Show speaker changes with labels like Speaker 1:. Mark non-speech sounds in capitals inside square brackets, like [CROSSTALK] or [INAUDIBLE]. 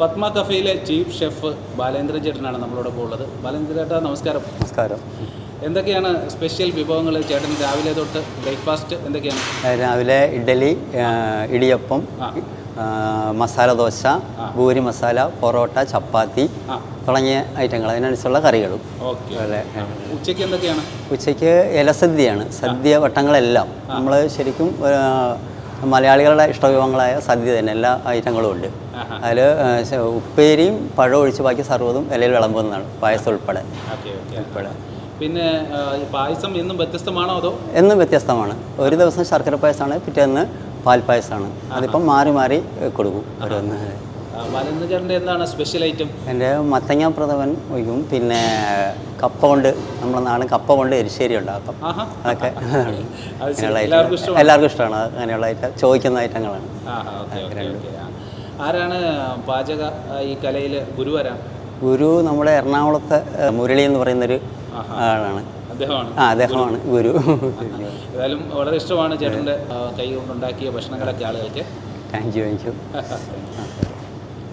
Speaker 1: പത്മ കഫയിലെ chief chef Balendra ചേട്ടനാണ് നമ്മളോടൊപ്പം ഉള്ളത്. ബാലേന്ദ്ര ചേട്ടാ നമസ്കാരം.
Speaker 2: നമസ്കാരം.
Speaker 1: എന്തൊക്കെയാണ് സ്പെഷ്യൽ വിഭവങ്ങൾ ചേട്ടൻ രാവിലെ തൊട്ട് ബ്രേക്ക്ഫാസ്റ്റ് എന്തൊക്കെയാണ്?
Speaker 2: രാവിലെ ഇഡലി ഇടിയപ്പം മസാല ദോശ ഭൂരി മസാല പൊറോട്ട ചപ്പാത്തി തുടങ്ങിയ ഐറ്റങ്ങൾ. അതിനനുസരിച്ചുള്ള കറികളും.
Speaker 1: ഓക്കെ. ഉച്ചയ്ക്ക് എന്തൊക്കെയാണ്?
Speaker 2: ഉച്ചയ്ക്ക് ഇലസദ്യയാണ്. സദ്യ വട്ടങ്ങളെല്ലാം. നമ്മൾ ശരിക്കും മലയാളികളുടെ ഇഷ്ടവിഭവങ്ങളായ സദ്യ തന്നെ എല്ലാ ഐറ്റങ്ങളും ഉണ്ട്. അതിൽ ഉപ്പേരിയും പഴം ഒഴിച്ച് ബാക്കി സർവതും ഇലയിൽ വിളമ്പുന്നതാണ് പായസം ഉൾപ്പെടെ. ഉൾപ്പെടെ
Speaker 1: പിന്നെ പായസം എന്നും വ്യത്യസ്തമാണോ അതോ?
Speaker 2: എന്നും വ്യത്യസ്തമാണ്. ഒരു ദിവസം ശർക്കര പായസമാണ് പിറ്റേന്ന് പാൽപ്പായസമാണ് അതിപ്പം മാറി മാറി കൊടുക്കും ഓരോന്ന്.
Speaker 1: ആ, ബാലേന്ദ്ര എന്താണ് സ്പെഷ്യൽ ഐറ്റം
Speaker 2: എന്റെ മത്തങ്ങ പ്രഥമൻ ഒഴിക്കും. പിന്നെ കപ്പ കൊണ്ട് നമ്മുടെ നാടൻ കപ്പ കൊണ്ട് എരിശ്ശേരി ഉണ്ടാക്കും. അതൊക്കെ [LAUGHS]
Speaker 1: എല്ലാവർക്കും
Speaker 2: ഇഷ്ടമാണ്? അങ്ങനെയുള്ള ഐറ്റം ചോദിക്കുന്ന ഐറ്റങ്ങളാണ്.
Speaker 1: ആരാണ് പാചക ഈ കലയിൽ ഗുരു ആരാ
Speaker 2: ഗുരു നമ്മുടെ എറണാകുളത്തെ മുരളി എന്ന് പറയുന്നൊരു. ആളാണ്. ആ അദ്ദേഹമാണ് ഗുരു.
Speaker 1: ഏതായാലും വളരെ ഇഷ്ടമാണ് ചേട്ടന്റെ കൈ കൊണ്ടുണ്ടാക്കിയ ഭക്ഷണങ്ങളൊക്കെ ആളുകൾക്ക്.
Speaker 2: Thank you thank you